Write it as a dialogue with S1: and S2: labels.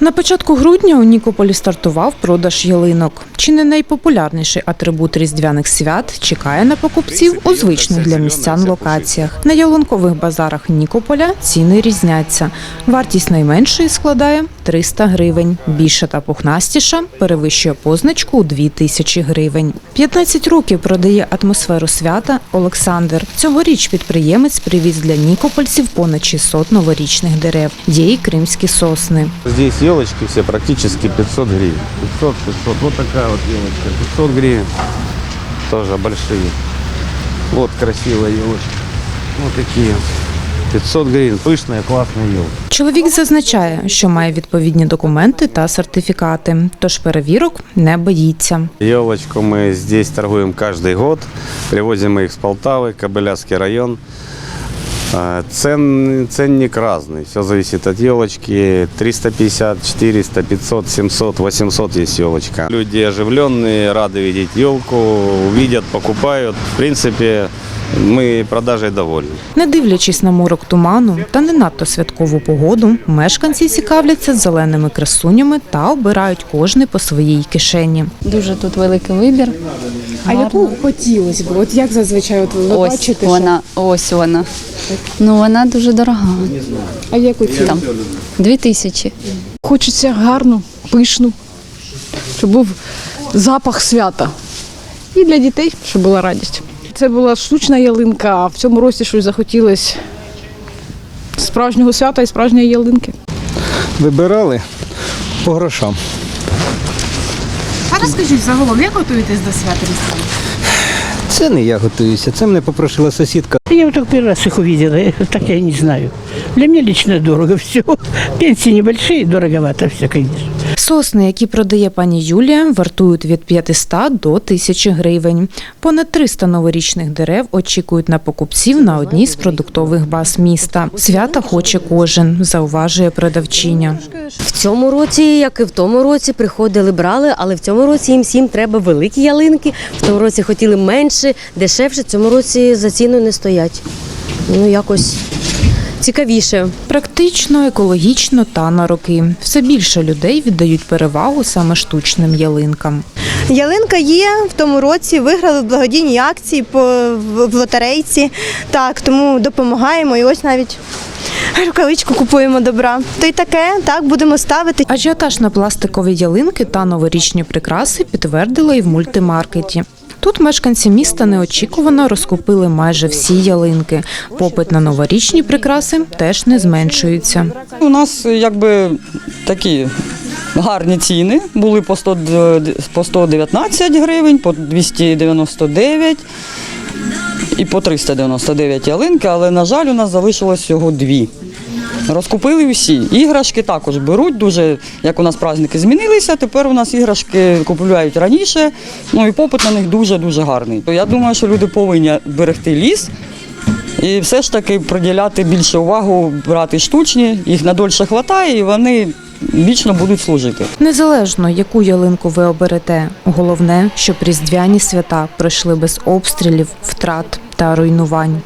S1: На початку грудня у Нікополі стартував продаж ялинок. Чи не найпопулярніший атрибут різдвяних свят чекає на покупців у звичних для містян локаціях. На ялинкових базарах Нікополя ціни різняться. Вартість найменшої складає 300 гривень. Більша та пухнастіша перевищує позначку у 2 тисячі гривень. 15 років продає атмосферу свята Олександр. Цьогоріч підприємець привіз для нікопольців понад 600 новорічних дерев. Є й кримські сосни.
S2: Здесь елочки все практически 500 гривен. 500, 500. Вот такая вот елочка. 500 гривен. Тоже большие. Вот красивая елочка. Вот такие. 500 гривен. Пышная, классная елка.
S1: Чоловік зазначає, що має відповідні документи та сертифікати, тож перевірок не боїться.
S2: Елочку мы здесь торгуем каждый год. Привозим мы их с Полтавы, Кобыляцкий район. А, Цен, ценник разный. Все зависит от елочки. 350, 400, 500, 700, 800 есть елочка. Люди оживленные, рады видеть елку, увидят, покупают. В принципе, мы продажей довольны.
S1: Не дивлячись на морок туману та не надто святкову погоду, мешканці цікавляться зеленими красунями та обирають кожний по своїй кишені.
S3: Дуже тут великий вибір.
S4: А яку хотілося б? От як зазвичай от ви
S3: Ось
S4: бачите,
S3: вона, ось вона. Ну вона дуже дорога.
S4: а яку ціну?
S3: Там дві тисячі.
S5: Хочеться гарну, пишну, щоб був запах свята. І для дітей, щоб була радість. Це була штучна ялинка, а в цьому році щось захотілося справжнього свята і справжньої ялинки.
S6: вибирали по грошам.
S4: А розкажіть загалом, як готуєтесь до свята Різдва?
S6: Це не я готуюся, це мене попросила сусідка.
S7: Я вот только первый раз их увидела, так я не знаю. Для меня лично дорого все. Пенсии небольшие, дороговато все, конечно.
S1: Сосни, які продає пані Юлія, вартують від 500 до 1000 гривень. Понад 300 новорічних дерев очікують на покупців на одній з продуктових баз міста. Свята хоче кожен, зауважує продавчиня.
S8: В цьому році, як і в тому році, приходили, брали, але в цьому році їм всім треба великі ялинки. В тому році хотіли менше, дешевше. В цьому році за ціну не стоять. Ну, якось цікавіше.
S1: Практично, екологічно та на роки. Все більше людей віддають перевагу саме штучним ялинкам.
S9: Ялинка є в тому році. Виграли благодійні акції по в, в лотерейці. Так, тому допомагаємо і ось навіть рукавичку купуємо добра. То й таке, так будемо ставити.
S1: Ажіотаж на пластикові ялинки та новорічні прикраси підтвердили і в мультимаркеті. Тут мешканці міста неочікувано розкупили майже всі ялинки. Попит на новорічні прикраси теж не зменшується.
S10: У нас якби такі гарні ціни. Були по 100, по 119 гривень, по 299 і по 399 ялинки, але, на жаль, у нас залишилось всього дві. Розкупили всі. Іграшки також беруть дуже, як у нас праздники змінилися, тепер у нас іграшки купують раніше, ну і попит на них дуже-дуже гарний. Я думаю, що люди повинні берегти ліс, і все ж таки приділяти більше увагу, брати штучні, їх надольше вистачає і вони вічно будуть служити.
S1: Незалежно, яку ялинку ви оберете, головне, щоб різдвяні свята пройшли без обстрілів, втрат та руйнувань.